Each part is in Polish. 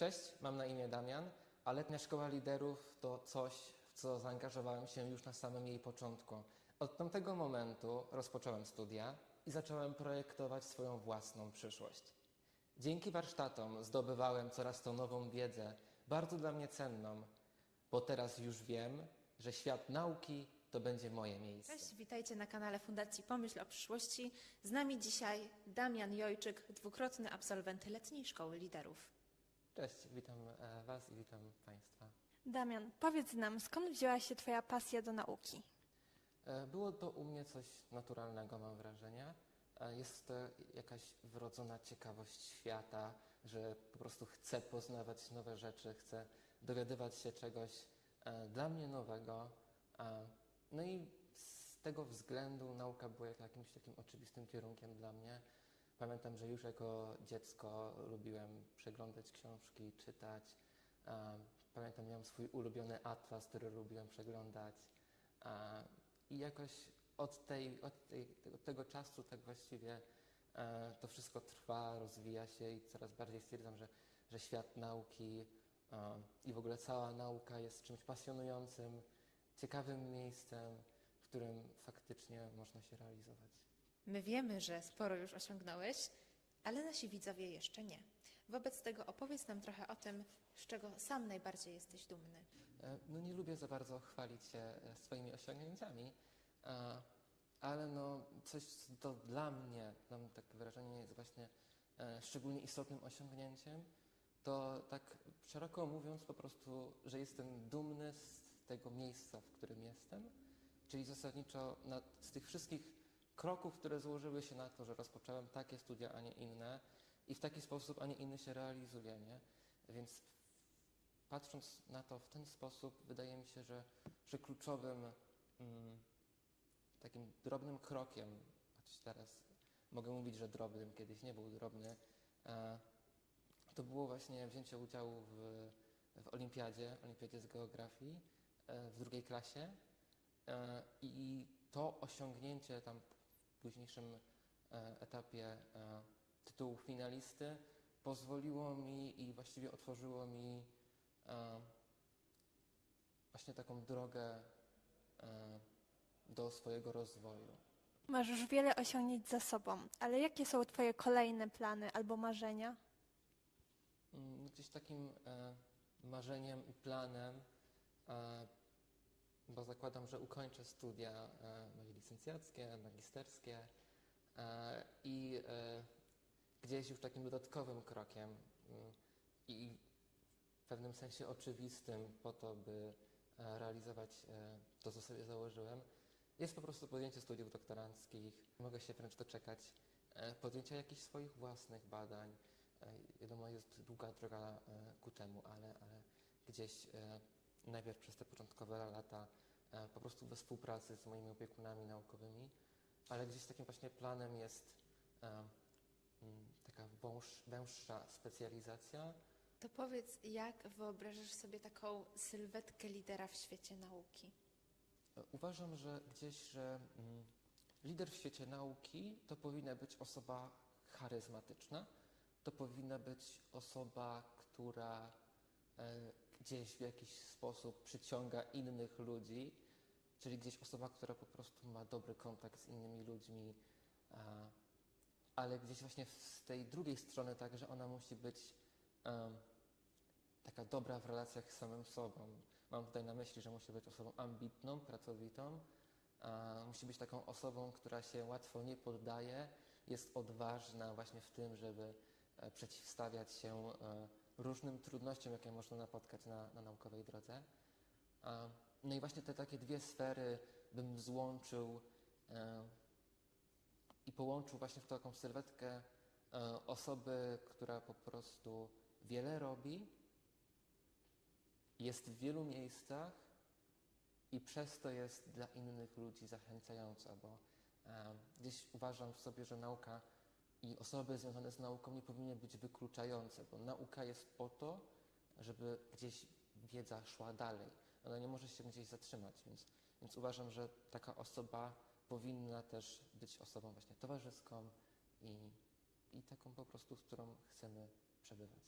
Cześć, mam na imię Damian, a letnia szkoła liderów to coś, w co zaangażowałem się już na samym jej początku. Od tamtego momentu rozpocząłem studia i zacząłem projektować swoją własną przyszłość. Dzięki warsztatom zdobywałem coraz to nową wiedzę, bardzo dla mnie cenną, bo teraz już wiem, że świat nauki to będzie moje miejsce. Cześć, witajcie na kanale Fundacji Pomyśl o przyszłości. Z nami dzisiaj Damian Jojczyk, dwukrotny absolwent letniej szkoły liderów. Cześć, witam e, Was i witam Państwa. Damian, powiedz nam, skąd wzięła się Twoja pasja do nauki? E, Było to u mnie coś naturalnego, mam wrażenie. E, Jest to jakaś wrodzona ciekawość świata, że po prostu chcę poznawać nowe rzeczy, chcę dowiadywać się czegoś dla mnie nowego. No i z tego względu nauka była jakimś takim oczywistym kierunkiem dla mnie. Pamiętam, że już jako dziecko lubiłem przeglądać książki, czytać. Pamiętam, miałem swój ulubiony atlas, który lubiłem przeglądać. I jakoś od, tej, od tej, tego, tego czasu tak właściwie e, to wszystko trwa, rozwija się i coraz bardziej stwierdzam, że, że świat nauki e, i w ogóle cała nauka jest czymś pasjonującym, ciekawym miejscem, w którym faktycznie można się realizować. My wiemy, że sporo już osiągnąłeś, ale nasi widzowie jeszcze nie. Wobec tego opowiedz nam trochę o tym, z czego sam najbardziej jesteś dumny. E, No nie lubię za bardzo chwalić się e, swoimi osiągnięciami, ale no coś, co dla mnie, mam takie wrażenie, jest właśnie e, szczególnie istotnym osiągnięciem, to tak szeroko mówiąc po prostu, że jestem dumny z tego miejsca, w którym jestem, czyli zasadniczo z tych wszystkich kroków, które złożyły się na to, że rozpocząłem takie studia, a nie inne i w taki sposób, a nie inny się realizuję, nie? Więc patrząc na to w ten sposób, wydaje mi się, że, że kluczowym mm, takim drobnym krokiem, choć teraz mogę mówić, że drobnym, kiedyś nie był drobny, e, to było właśnie wzięcie udziału w, w olimpiadzie, olimpiadzie z geografii e, w drugiej klasie e, i to osiągnięcie tam późniejszym e, etapie e, tytułu finalisty pozwoliło mi i właściwie otworzyło mi e, właśnie taką drogę do swojego rozwoju. Masz już wiele osiągnięć za sobą, ale jakie są Twoje kolejne plany albo marzenia? Mm, Gdzieś takim marzeniem i planem, bo zakładam, że ukończę studia moje licencjackie, magisterskie e, i e, gdzieś już takim dodatkowym krokiem mm, i w pewnym sensie oczywistym po to, by e, realizować to, co sobie założyłem, jest po prostu podjęcie studiów doktoranckich. Mogę się wręcz doczekać podjęcia jakichś swoich własnych badań. Wiadomo, jest długa droga ku temu, ale, ale gdzieś najpierw przez te początkowe lata e, po prostu we współpracy z moimi opiekunami naukowymi, ale gdzieś takim właśnie planem jest e, mm, taka węższa specjalizacja, To powiedz, jak wyobrażasz sobie taką sylwetkę lidera w świecie nauki? E, Uważam, że gdzieś, że mm, lider w świecie nauki to powinna być osoba charyzmatyczna, to powinna być osoba, która gdzieś w jakiś sposób przyciąga innych ludzi, czyli gdzieś osoba, która po prostu ma dobry kontakt z innymi ludźmi, ale gdzieś właśnie z tej drugiej strony tak, że ona musi być taka dobra w relacjach z samym sobą. Mam tutaj na myśli, że musi być osobą ambitną, pracowitą, musi być taką osobą, która się łatwo nie poddaje, jest odważna właśnie w tym, żeby e, przeciwstawiać się e, różnym trudnościom, jakie można napotkać na, na naukowej drodze. No i właśnie te takie dwie sfery bym złączył e, i połączył właśnie w taką sylwetkę e, osoby, która po prostu wiele robi, jest w wielu miejscach i przez to jest dla innych ludzi zachęcająca, bo e, gdzieś uważam w sobie, że nauka i osoby związane z nauką nie powinny być wykluczające, bo nauka jest po to, żeby gdzieś wiedza szła dalej. Ona nie może się gdzieś zatrzymać, więc, więc uważam, że taka osoba powinna też być osobą właśnie towarzyską i, i taką po prostu, z którą chcemy przebywać.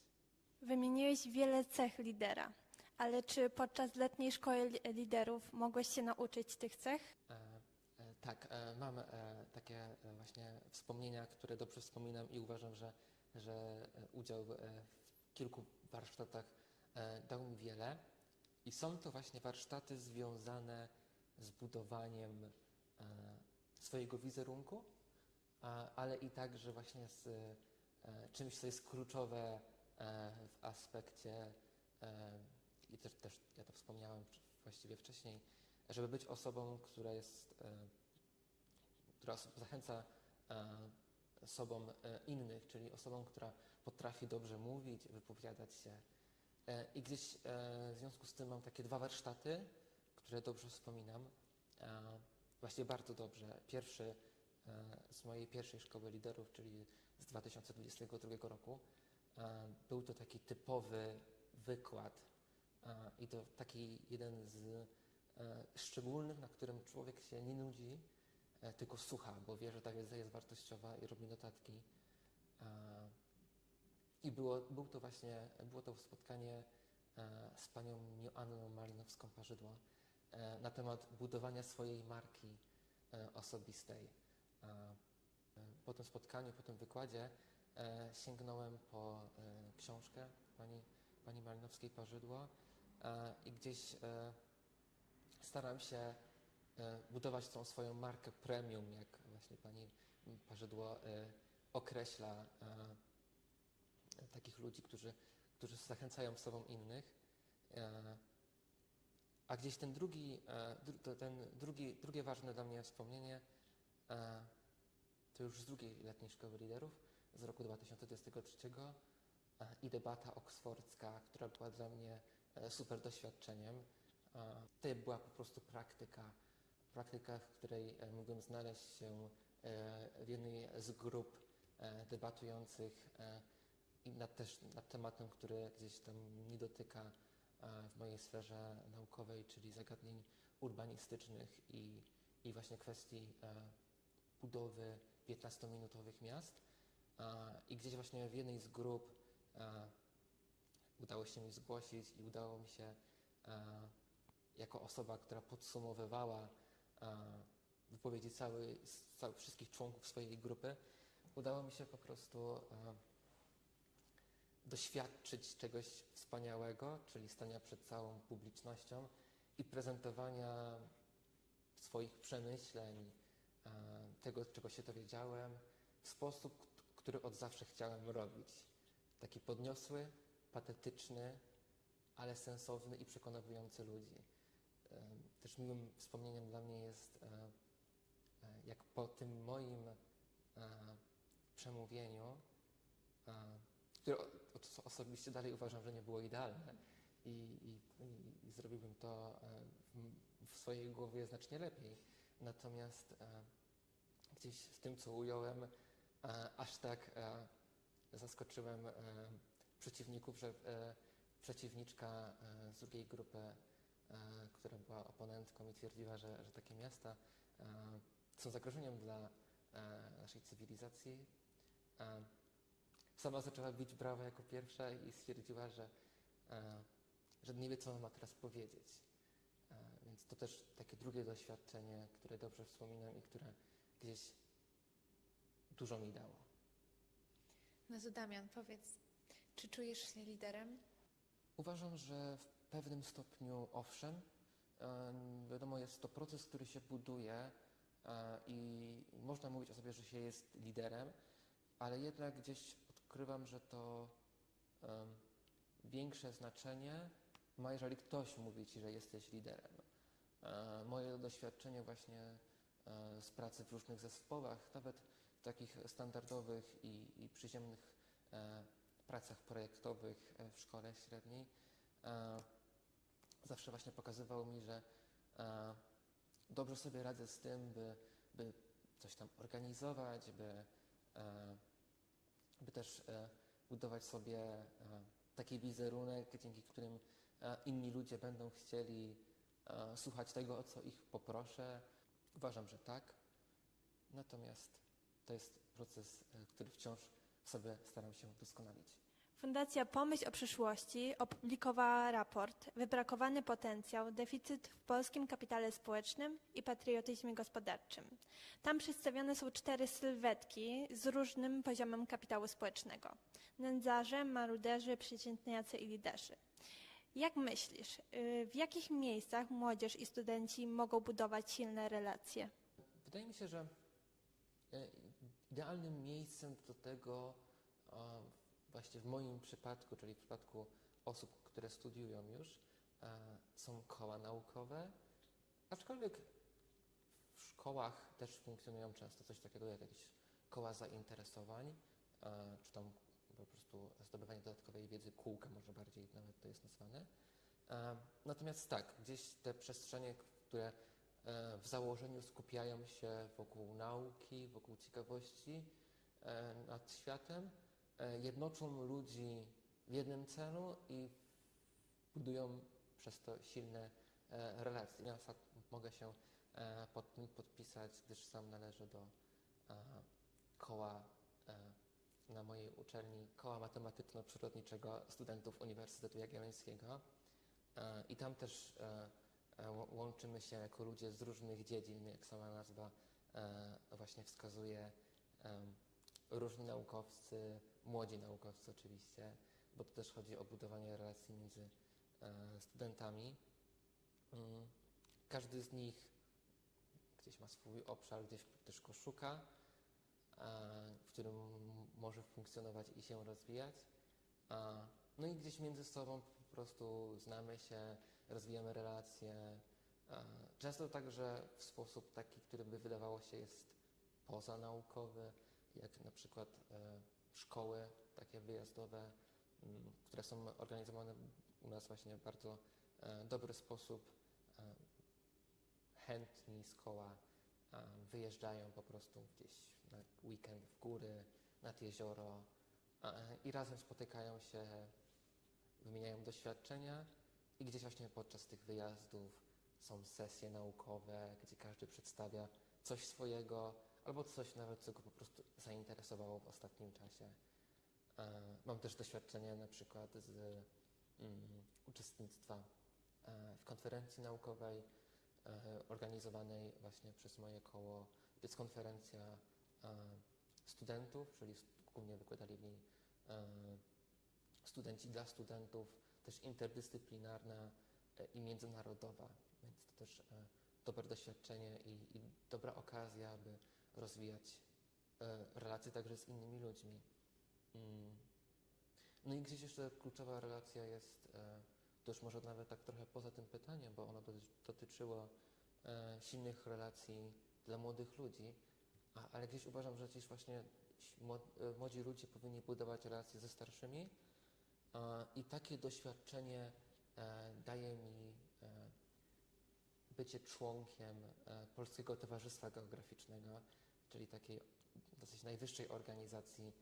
Wymieniłeś wiele cech lidera, ale czy podczas letniej szkoły li- liderów mogłeś się nauczyć tych cech? E, e, tak, mam e, takie e, właśnie wspomnienia, które dobrze wspominam i uważam, że, że e, udział w kilku warsztatach dał mi wiele. I są to właśnie warsztaty związane z budowaniem swojego wizerunku, ale i także właśnie z czymś, co jest kluczowe w aspekcie, i też, też ja to wspomniałem właściwie wcześniej, żeby być osobą, która jest, która zachęca e, sobą e, innych, czyli osobą, która potrafi dobrze mówić, wypowiadać się. E, I gdzieś w związku z tym mam takie dwa warsztaty, które dobrze wspominam. E, Właściwie bardzo dobrze. Pierwszy z mojej pierwszej szkoły liderów, czyli z 2022 roku. Był to taki typowy wykład i to taki jeden z szczególnych, na którym człowiek się nie nudzi, tylko słucha, bo wie, że ta wiedza jest wartościowa i robi notatki. E, I było, był to właśnie, było to spotkanie e, z panią Joanną Malinowską-Parzydło e, na temat budowania swojej marki e, osobistej. E, e, Po tym spotkaniu, po tym wykładzie e, sięgnąłem po e, książkę pani, pani Malinowskiej-Parzydło e, i gdzieś e, staram się e, budować tą swoją markę premium, jak właśnie pani Parzydło e, określa e, takich ludzi, którzy, którzy zachęcają sobą innych. E, A gdzieś ten drugi, e, ten drugi, drugie ważne dla mnie wspomnienie e, to już z drugiej letniej szkoły liderów z roku 2023 e, i debata oksfordzka, która była dla mnie e, super doświadczeniem. E, To była po prostu praktyka, praktyka, w której e, mogłem znaleźć się e, w jednej z grup e, debatujących nad, też nad tematem, który gdzieś tam nie dotyka w mojej sferze naukowej, czyli zagadnień urbanistycznych i, i właśnie kwestii budowy 15-minutowych miast. I gdzieś właśnie w jednej z grup udało się mi zgłosić i udało mi się jako osoba, która podsumowywała wypowiedzi cały, z całych wszystkich członków swojej grupy, udało mi się po prostu e, doświadczyć czegoś wspaniałego, czyli stania przed całą publicznością i prezentowania swoich przemyśleń, e, tego, czego się dowiedziałem, w sposób, który od zawsze chciałem robić. Taki podniosły, patetyczny, ale sensowny i przekonujący ludzi. Też miłym wspomnieniem dla mnie jest, e, e, jak po tym moim e, przemówieniu, które osobiście dalej uważam, że nie było idealne i, i, i, zrobiłbym to w, swojej głowie znacznie lepiej. Natomiast gdzieś w tym, co ująłem, aż tak zaskoczyłem przeciwników, że przeciwniczka z drugiej grupy, która była oponentką i twierdziła, że, że takie miasta e, są zagrożeniem dla e, naszej cywilizacji. E, sama zaczęła bić brawo jako pierwsza i stwierdziła, że, e, że nie wie, co ma teraz powiedzieć. E, więc to też takie drugie doświadczenie, które dobrze wspominam i które gdzieś dużo mi dało. No to Damian, powiedz, czy czujesz się liderem? Uważam, że w pewnym stopniu owszem. Em, Wiadomo, jest to proces, który się buduje e, i można mówić o sobie, że się jest liderem, ale jednak gdzieś odkrywam, że to większe znaczenie ma, jeżeli ktoś mówi ci, że jesteś liderem. E, Moje doświadczenie właśnie e, z pracy w różnych zespołach, nawet w takich standardowych i, i przyziemnych pracach projektowych w szkole średniej, zawsze właśnie pokazywało mi, że e, dobrze sobie radzę z tym, by, by coś tam organizować, by, e, by też e, budować sobie e, taki wizerunek, dzięki którym e, inni ludzie będą chcieli e, słuchać tego, o co ich poproszę. Uważam, że tak. Natomiast to jest proces, który wciąż sobie staram się doskonalić. Fundacja Pomyśl o przyszłości opublikowała raport Wybrakowany potencjał, deficyt w polskim kapitale społecznym i patriotyzmie gospodarczym. Tam przedstawione są cztery sylwetki z różnym poziomem kapitału społecznego. Nędzarze, maruderzy, przeciętniacy i liderzy. Jak myślisz, y, w jakich miejscach młodzież i studenci mogą budować silne relacje? Wydaje mi się, że e, idealnym miejscem do tego, właśnie w moim przypadku, czyli w przypadku osób, które studiują już, e, są koła naukowe, aczkolwiek w szkołach też funkcjonują często coś takiego jak jakieś koła zainteresowań, e, czy tam po prostu zdobywanie dodatkowej wiedzy, kółka może bardziej nawet to jest nazwane. E, Natomiast tak, gdzieś te przestrzenie, które w założeniu skupiają się wokół nauki, wokół ciekawości nad światem, jednoczą ludzi w jednym celu i budują przez to silne e, relacje. Ja mogę się e, pod tym podpisać, gdyż sam należę do e, koła e, na mojej uczelni, koła matematyczno-przyrodniczego studentów Uniwersytetu Jagiellońskiego. E, I tam też e, e, łączymy się jako ludzie z różnych dziedzin, jak sama nazwa e, właśnie wskazuje, różni naukowcy, młodzi naukowcy oczywiście, bo tu też chodzi o budowanie relacji między e, studentami. Mm, Każdy z nich gdzieś ma swój obszar, gdzieś też go szuka, e, w którym może funkcjonować i się rozwijać. No i gdzieś między sobą po prostu znamy się, rozwijamy relacje. E, Często także w sposób taki, który by wydawało się jest pozanaukowy, jak na przykład szkoły takie wyjazdowe, m, które są organizowane u nas właśnie w bardzo e, dobry sposób. E, Chętni z koła e, wyjeżdżają po prostu gdzieś na weekend w góry, nad jezioro i razem spotykają się, wymieniają doświadczenia i gdzieś właśnie podczas tych wyjazdów są sesje naukowe, gdzie każdy przedstawia coś swojego albo coś nawet, co go po prostu zainteresowało w ostatnim czasie. E, Mam też doświadczenie na przykład z mm, uczestnictwa e, w konferencji naukowej e, organizowanej właśnie przez moje koło. To jest konferencja studentów, czyli głównie wykładali w niej studenci dla studentów, też interdyscyplinarna i międzynarodowa, więc to też dobre doświadczenie i, i dobra okazja, aby rozwijać e, relacje także z innymi ludźmi. Mm. No i gdzieś jeszcze kluczowa relacja jest, e, to już może nawet tak trochę poza tym pytaniem, bo ono doty- dotyczyło e, silnych relacji dla młodych ludzi, ale gdzieś uważam, że gdzieś właśnie młodzi ludzie powinni budować relacje ze starszymi i takie doświadczenie daje mi bycie członkiem e, Polskiego Towarzystwa Geograficznego, czyli takiej dosyć najwyższej organizacji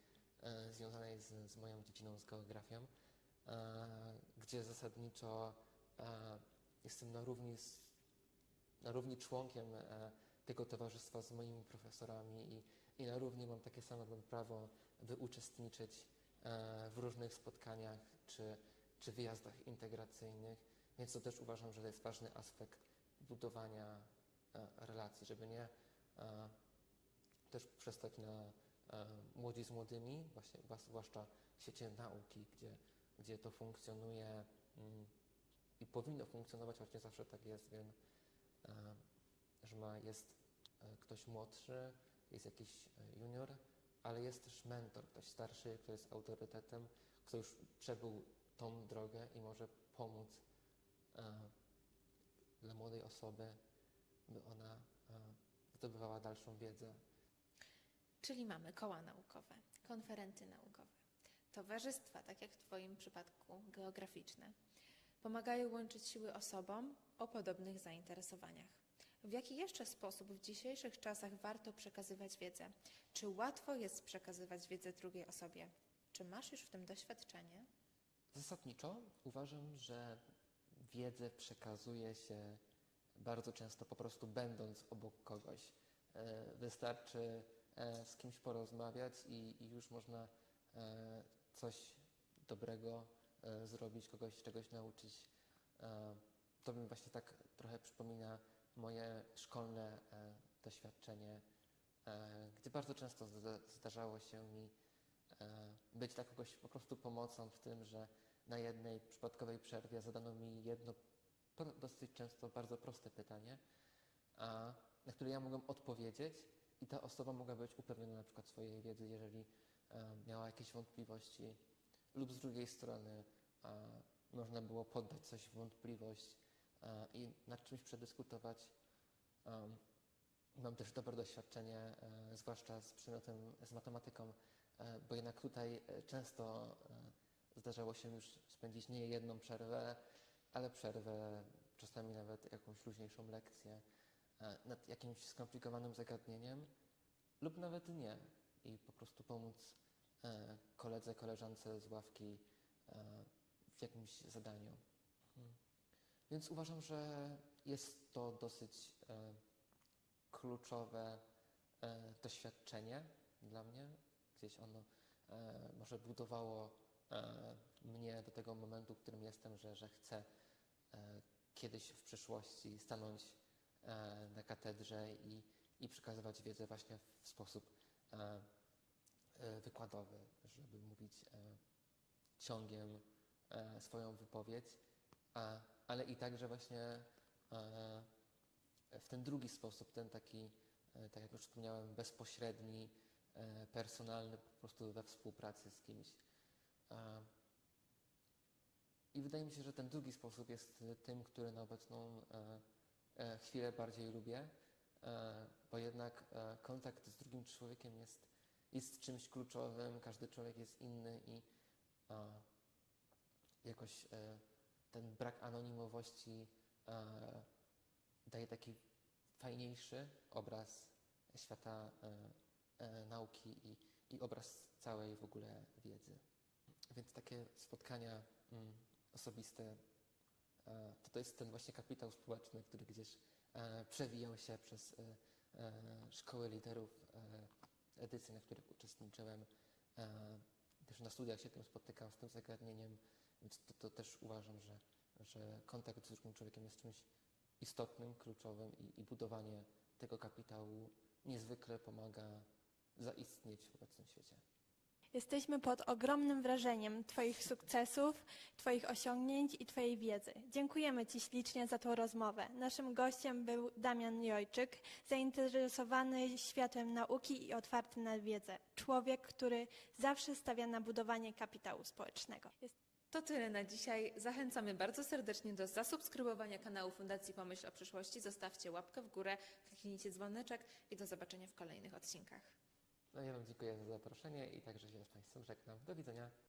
e, związanej z, z moją dziedziną, z geografią, e, gdzie zasadniczo jestem na równi, z, na równi członkiem tego towarzystwa z moimi profesorami i, i na równi mam takie samo prawo, by uczestniczyć w różnych spotkaniach czy, czy wyjazdach integracyjnych, więc to też uważam, że to jest ważny aspekt budowania e, relacji, żeby nie e, też przestać na e, młodzi z młodymi, właśnie zwłaszcza w świecie nauki, gdzie, gdzie to funkcjonuje mm, i powinno funkcjonować, choć nie zawsze tak jest, wiem, że ma, jest ktoś młodszy, jest jakiś junior, ale jest też mentor, ktoś starszy, kto jest autorytetem, kto już przebył tą drogę i może pomóc dla młodej osoby, by ona e, zdobywała dalszą wiedzę. Czyli mamy koła naukowe, konferencje naukowe, towarzystwa, tak jak w Twoim przypadku geograficzne. Pomagają łączyć siły osobom o podobnych zainteresowaniach. W jaki jeszcze sposób w dzisiejszych czasach warto przekazywać wiedzę? Czy łatwo jest przekazywać wiedzę drugiej osobie? Czy masz już w tym doświadczenie? Zasadniczo uważam, że wiedzę przekazuje się bardzo często po prostu będąc obok kogoś. E, Wystarczy e, z kimś porozmawiać i, już można e, coś dobrego zrobić, kogoś czegoś nauczyć. To mi właśnie tak trochę przypomina moje szkolne doświadczenie, gdzie bardzo często zda- zdarzało się mi być dla kogoś po prostu pomocą w tym, że na jednej przypadkowej przerwie zadano mi jedno dosyć często bardzo proste pytanie, a, na które ja mogłem odpowiedzieć i ta osoba mogła być upewniona na przykład swojej wiedzy, jeżeli e, miała jakieś wątpliwości lub z drugiej strony e, można było poddać coś w wątpliwość e, i nad czymś przedyskutować. Em, Mam też dobre doświadczenie, e, zwłaszcza z przedmiotem, z matematyką, e, bo jednak tutaj e, często e, zdarzało się już spędzić nie jedną przerwę, ale przerwę, czasami nawet jakąś luźniejszą lekcję e, nad jakimś skomplikowanym zagadnieniem lub nawet nie i po prostu pomóc e, koledze, koleżance z ławki e, w jakimś zadaniu. Mhm. Więc uważam, że jest to dosyć kluczowe doświadczenie dla mnie. Gdzieś ono może budowało mnie do tego momentu, w którym jestem, że, że chcę e, kiedyś w przyszłości stanąć e, na katedrze i, i przekazywać wiedzę właśnie w sposób e, e, wykładowy, żeby mówić e, ciągiem e, swoją wypowiedź, ale i także właśnie e, w ten drugi sposób, ten taki, e, tak jak już wspomniałem, bezpośredni, e, personalny, po prostu we współpracy z kimś. I wydaje mi się, że ten drugi sposób jest tym, który na obecną e, e, chwilę bardziej lubię, e, bo jednak kontakt z drugim człowiekiem jest, jest czymś kluczowym, każdy człowiek jest inny i jakoś ten brak anonimowości daje taki fajniejszy obraz świata nauki i, i obraz całej w ogóle wiedzy. Więc takie spotkania mm, osobiste e, to, to jest ten właśnie kapitał społeczny, który gdzieś e, przewijał się przez e, szkoły liderów, e, edycje, na których uczestniczyłem. Też na studiach się tym spotykam z tym zagadnieniem, więc to, to też uważam, że, że kontakt z drugim człowiekiem jest czymś istotnym, kluczowym i, i budowanie tego kapitału niezwykle pomaga zaistnieć w obecnym świecie. Jesteśmy pod ogromnym wrażeniem Twoich sukcesów, Twoich osiągnięć i Twojej wiedzy. Dziękujemy Ci ślicznie za tą rozmowę. Naszym gościem był Damian Jojczyk, zainteresowany światem nauki i otwarty na wiedzę. Człowiek, który zawsze stawia na budowanie kapitału społecznego. Jest To tyle na dzisiaj. Zachęcamy bardzo serdecznie do zasubskrybowania kanału Fundacji Pomyśl o Przyszłości. Zostawcie łapkę w górę, kliknijcie dzwoneczek i do zobaczenia w kolejnych odcinkach. No ja Wam dziękuję za zaproszenie i także się z Państwem żegnam. Do widzenia.